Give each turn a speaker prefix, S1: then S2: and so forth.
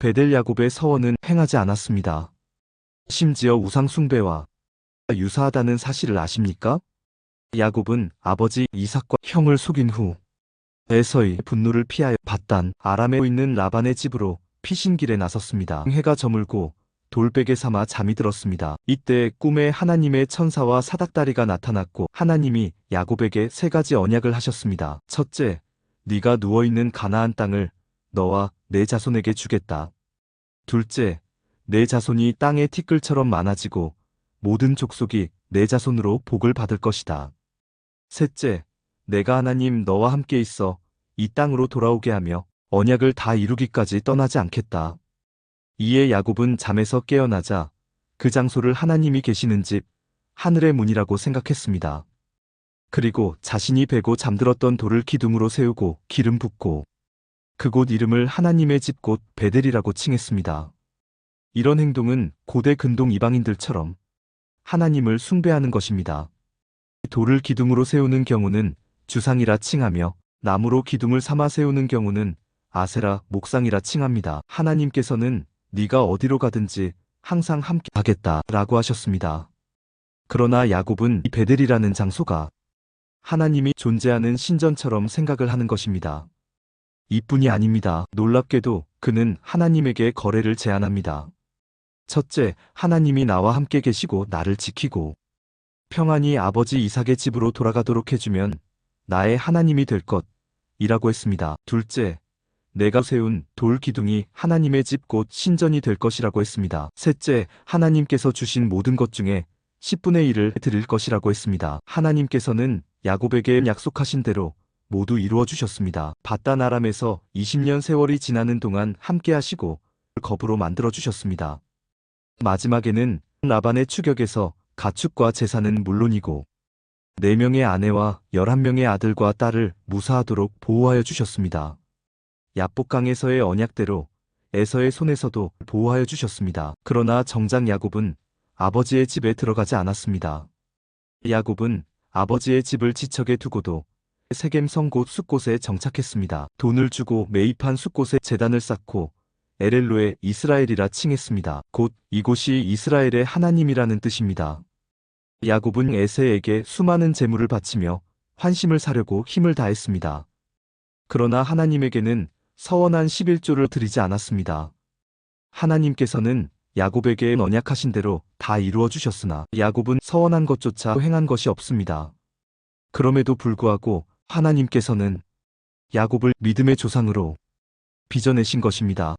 S1: 베델 야곱의 서원은 행하지 않았습니다. 심지어 우상 숭배와 유사하다는 사실을 아십니까? 야곱은 아버지 이삭과 형을 속인 후 에서의 분노를 피하여 바단 아람에 있는 라반의 집으로 피신길에 나섰습니다. 해가 저물고 돌베개 삼아 잠이 들었습니다. 이때 꿈에 하나님의 천사와 사닥다리가 나타났고 하나님이 야곱에게 세 가지 언약을 하셨습니다. 첫째, 네가 누워 있는 가나안 땅을 너와 내 자손에게 주겠다. 둘째, 내 자손이 땅의 티끌처럼 많아지고 모든 족속이 내 자손으로 복을 받을 것이다. 셋째, 내가 하나님 너와 함께 있어 이 땅으로 돌아오게 하며 언약을 다 이루기까지 떠나지 않겠다. 이에 야곱은 잠에서 깨어나자 그 장소를 하나님이 계시는 집, 하늘의 문이라고 생각했습니다. 그리고 자신이 베고 잠들었던 돌을 기둥으로 세우고 기름 붓고 그곳 이름을 하나님의 집곧 베델이라고 칭했습니다. 이런 행동은 고대 근동 이방인들처럼 하나님을 숭배하는 것입니다. 돌을 기둥으로 세우는 경우는 주상이라 칭하며 나무로 기둥을 삼아 세우는 경우는 아세라 목상이라 칭합니다. 하나님께서는 네가 어디로 가든지 항상 함께 하겠다 라고 하셨습니다. 그러나 야곱은 이 베델이라는 장소가 하나님이 존재하는 신전처럼 생각을 하는 것입니다. 이뿐이 아닙니다. 놀랍게도 그는 하나님에게 거래를 제안합니다. 첫째, 하나님이 나와 함께 계시고 나를 지키고 평안히 아버지 이삭의 집으로 돌아가도록 해주면 나의 하나님이 될 것이라고 했습니다. 둘째, 내가 세운 돌 기둥이 하나님의 집 곧 신전이 될 것이라고 했습니다. 셋째, 하나님께서 주신 모든 것 중에 10분의 1을 드릴 것이라고 했습니다. 하나님께서는 야곱에게 약속하신 대로 모두 이루어 주셨습니다. 바단 아람에서 20년 세월이 지나는 동안 함께 하시고 겁으로 만들어 주셨습니다. 마지막에는 라반의 추격에서 가축과 재산은 물론이고 4명의 아내와 11명의 아들과 딸을 무사하도록 보호하여 주셨습니다. 야복강에서의 언약대로 에서의 손에서도 보호하여 주셨습니다. 그러나 정작 야곱은 아버지의 집에 들어가지 않았습니다. 야곱은 아버지의 집을 지척에 두고도 세겜 성 곳 숲곳에 정착했습니다. 돈을 주고 매입한 숲곳에 재단을 쌓고 에렐로의 이스라엘이라 칭했습니다. 곧 이곳이 이스라엘의 하나님이라는 뜻입니다. 야곱은 에세에게 수많은 재물을 바치며 환심을 사려고 힘을 다했습니다. 그러나 하나님에게는 서원한 11조를 드리지 않았습니다. 하나님께서는 야곱에게 언약하신 대로 다 이루어 주셨으나 야곱은 서원한 것조차 행한 것이 없습니다. 그럼에도 불구하고 하나님께서는 야곱을 믿음의 조상으로 빚어내신 것입니다.